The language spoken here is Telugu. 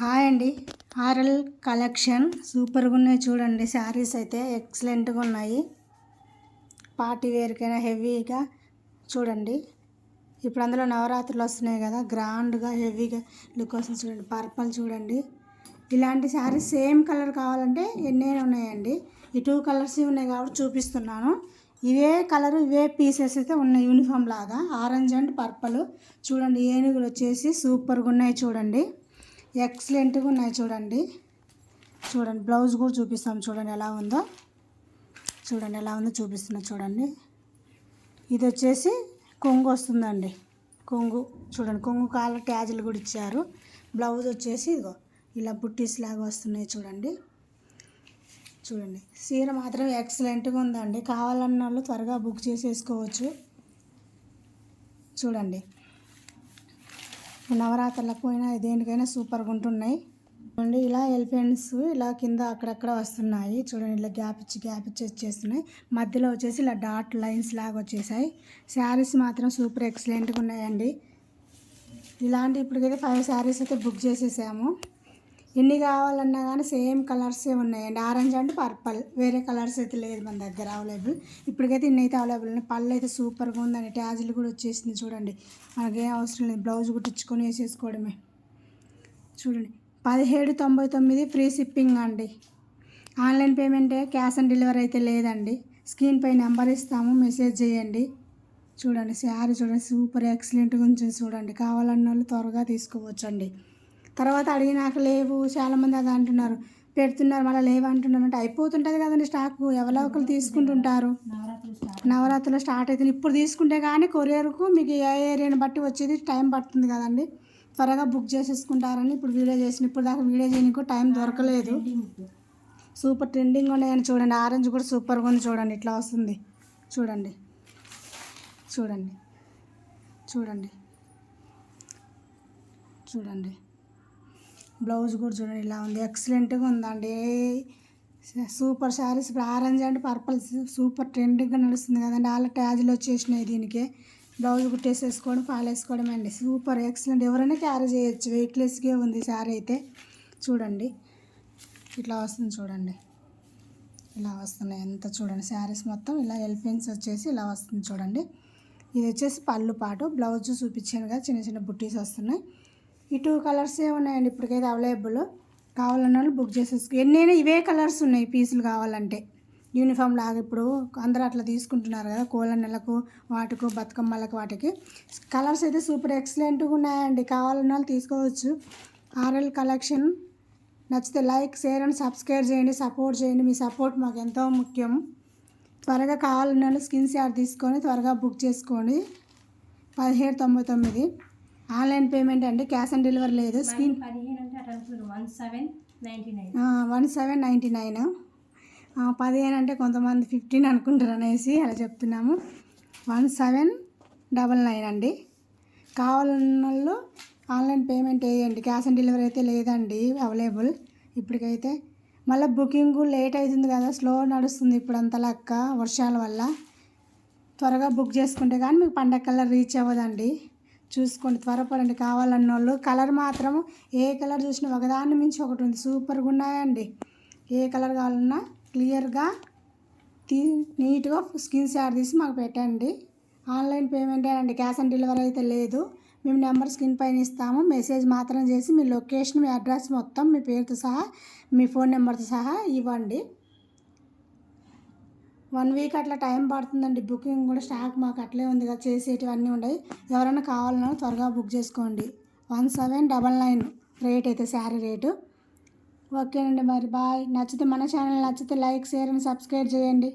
హాయ్ అండి. ఆర్ఎల్ కలెక్షన్ సూపర్గా ఉన్నాయి చూడండి. శారీస్ అయితే ఎక్సలెంట్గా ఉన్నాయి. పార్టీ వేర్కైనా హెవీగా చూడండి. ఇప్పుడు అందులో నవరాత్రులు వస్తున్నాయి కదా గ్రాండ్గా హెవీగా లుక్ వస్తుంది చూడండి. పర్పల్ చూడండి. ఇలాంటి శారీస్ సేమ్ కలర్ కావాలంటే ఎన్నైనా ఉన్నాయండి. ఈ టూ కలర్స్ ఉన్నాయి కాబట్టి చూపిస్తున్నాను. ఇవే కలర్ ఇవే పీసెస్ అయితే ఉన్నాయి యూనిఫామ్ లాగా. Orange and purple. చూడండి ఏనుగులు వచ్చేసి సూపర్గా ఉన్నాయి చూడండి. ఎక్సలెంట్గా ఉన్నాయి చూడండి. చూడండి బ్లౌజ్ కూడా చూపిస్తాం చూడండి ఎలా ఉందో. చూడండి ఎలా ఉందో చూపిస్తున్నా చూడండి. ఇది వచ్చేసి కొంగు వస్తుందండి. కొంగు చూడండి కొంగు కాళ్ళ ట్యాజులు కూడా ఇచ్చారు. బ్లౌజ్ వచ్చేసి ఇదిగో ఇలా బుట్టీస్ లాగా వస్తున్నాయి చూడండి. చూడండి చీర మాత్రం ఎక్సలెంట్గా ఉందండి. కావాలన్న వాళ్ళు త్వరగా బుక్ చేసేసుకోవచ్చు. చూడండి. నవరాత్రులకు పోయినా దేనికైనా సూపర్గా ఉంటున్నాయి. చూడండి ఇలా ఎలిఫెంట్స్ ఇలా కింద అక్కడక్కడ వస్తున్నాయి. చూడండి ఇలా గ్యాప్ ఇచ్చి గ్యాప్ ఇచ్చి వచ్చేస్తున్నాయి. మధ్యలో వచ్చేసి ఇలా డాట్ లైన్స్ లాగా వచ్చేసాయి. శారీస్ మాత్రం సూపర్ ఎక్సలెంట్గా ఉన్నాయండి. ఇలాంటి ఇప్పటికైతే ఫైవ్ శారీస్ అయితే బుక్ చేసేసాము. ఎన్ని కావాలన్నా కానీ సేమ్ కలర్సే ఉన్నాయండి. Orange and purple. వేరే కలర్స్ అయితే లేదు మన దగ్గర అవైలబుల్. ఇప్పటికైతే ఇన్ని అయితే అవైలబుల్ ఉన్నాయి. పళ్ళు అయితే సూపర్గా ఉందండి. ట్యాజులు కూడా వచ్చేసింది చూడండి. మనకేం అవసరం లేదు. బ్లౌజ్ కుట్టించుకొని వేసేసుకోవడమే. చూడండి. పదిహేడు తొంభై తొమ్మిది ఫ్రీ షిప్పింగ్ అండి. ఆన్లైన్ పేమెంటే క్యాష్ ఆన్ డెలివరీ అయితే లేదండి. స్క్రీన్ పై నెంబర్ ఇస్తాము. మెసేజ్ చేయండి. చూడండి. శారీ చూడండి. సూపర్ ఎక్సలెంట్గా ఉంచి చూడండి. కావాలన్న వాళ్ళు త్వరగా తీసుకోవచ్చండి. తర్వాత అడిగినాక లేవు చాలామంది అది అంటున్నారు. పెడుతున్నారు మళ్ళీ లేవు అంటున్నారు అంటే అయిపోతుంటుంది కదండి స్టాక్ ఎవరో ఒకరు తీసుకుంటుంటారు. నవరాత్రులు స్టార్ట్ అవుతుంది ఇప్పుడు తీసుకుంటే కానీ కొరియర్కు మీకు ఏ ఏరియాని బట్టి వచ్చేది టైం పడుతుంది కదండి. త్వరగా బుక్ చేసేసుకుంటారని ఇప్పుడు వీడియో చేసిన ఇప్పుడు దాకా వీడియో చేయడానికి టైం దొరకలేదు. సూపర్ ట్రెండింగ్ ఉన్నాయని చూడండి. ఆరెంజ్ కూడా సూపర్గా ఉంది చూడండి. ఇట్లా వస్తుంది. చూడండి. చూడండి. చూడండి. చూడండి. బ్లౌజ్ కూడా చూడండి ఇలా ఉంది. ఎక్సలెంట్గా ఉందండి. సూపర్ శారీస్ ఇప్పుడు ఆరెంజ్ అండ్ పర్పుల్ సూపర్ ట్రెండింగ్గా నడుస్తుంది కదండి. వాళ్ళ ట్యాజ్లు వచ్చేసినాయి దీనికి. బ్లౌజ్ కుట్టేసేసుకోవడం పాలేసుకోవడం అండి. సూపర్ ఎక్సలెంట్ ఎవరైనా క్యారీ చేయొచ్చు. వెయిట్లెస్గా ఉంది శారీ అయితే. చూడండి. ఇట్లా వస్తుంది చూడండి. ఇలా వస్తున్నాయి ఎంత చూడండి. శారీస్ మొత్తం ఇలా ఎలిఫెంట్స్ వచ్చేసి ఇలా వస్తుంది చూడండి. ఇది వచ్చేసి పళ్ళు పాటు. బ్లౌజ్ చూపించాను కదా చిన్న చిన్న బుట్టీస్ వస్తున్నాయి. ఈ టూ కలర్సే ఉన్నాయండి? ఇప్పటికైతే అవైలబుల్. కావాలన్న వాళ్ళు బుక్ చేసేసుకో. ఎన్నైనా ఇవే కలర్స్ ఉన్నాయి పీసులు కావాలంటే. యూనిఫామ్ లాగా ఇప్పుడు అందరూ అట్లా తీసుకుంటున్నారు కదా కోళ్ళ నెలకు వాటికి బతుకమ్మలకు వాటికి. కలర్స్ అయితే సూపర్ ఎక్సలెంట్గా ఉన్నాయండి. కావాలన్న వాళ్ళు తీసుకోవచ్చు. RL collection. నచ్చితే లైక్ షేర్ అండ్ సబ్స్క్రైబ్ చేయండి. సపోర్ట్ చేయండి. మీ సపోర్ట్ మాకు ఎంతో ముఖ్యం. త్వరగా కావాలన్న వాళ్ళు స్కిన్ షాట్ తీసుకొని త్వరగా బుక్ చేసుకోండి. పదిహేడు తొంభై తొమ్మిది. ఆన్లైన్ పేమెంట్ అండి క్యాష్ ఆన్ డెలివరీ లేదు. Screen one seven ninety nine. పదిహేను అంటే కొంతమంది ఫిఫ్టీన్ అనుకుంటారు అనేసి అలా చెప్తున్నాము. వన్ సెవెన్ డబల్ నైన్ అండి. కావాలన్న వాళ్ళు ఆన్లైన్ పేమెంట్ వేయండి. క్యాష్ ఆన్ డెలివరీ అయితే లేదండి అవైలబుల్. ఇప్పటికైతే మళ్ళీ బుకింగ్ లేట్ అవుతుంది కదా స్లో నడుస్తుంది ఇప్పుడు అంత లెక్క వర్షాల వల్ల. త్వరగా బుక్ చేసుకుంటే కానీ మీకు పండగ కలర్ రీచ్ అవ్వదండి. చూసుకోండి త్వరపడండి. కావాలన్న వాళ్ళు కలర్ మాత్రం ఏ కలర్ చూసినా ఒకదాన్ని మించి ఒకటి ఉంది. సూపర్గా ఉన్నాయండి. ఏ కలర్ కావాలన్నా క్లియర్గా తీ నీట్గా స్కిన్ షాట్ తీసి మాకు పెట్టండి. ఆన్లైన్ పేమెంట్ అండి. క్యాష్ ఆన్ డెలివరీ అయితే లేదు. మేము నెంబర్ స్క్రీన్ పైన ఇస్తాము. మెసేజ్ మాత్రం చేసి మీ లొకేషన్ మీ అడ్రస్ మొత్తం మీ పేరుతో సహా మీ ఫోన్ నెంబర్తో సహా ఇవ్వండి. వన్ వీక్ అట్లా టైం పడుతుందండి. బుకింగ్ కూడా స్టాక్ మాకు అట్లే ఉంది కదా చేసేటివన్నీ ఉన్నాయి ఎవరైనా కావాలన్నా త్వరగా బుక్ చేసుకోండి. One seven double nine rate అయితే శారీ రేటు. ఓకేనండి మరి బాయ్. నచ్చితే మన ఛానల్ నచ్చితే లైక్ షేర్ అండ్ సబ్స్క్రైబ్ చేయండి.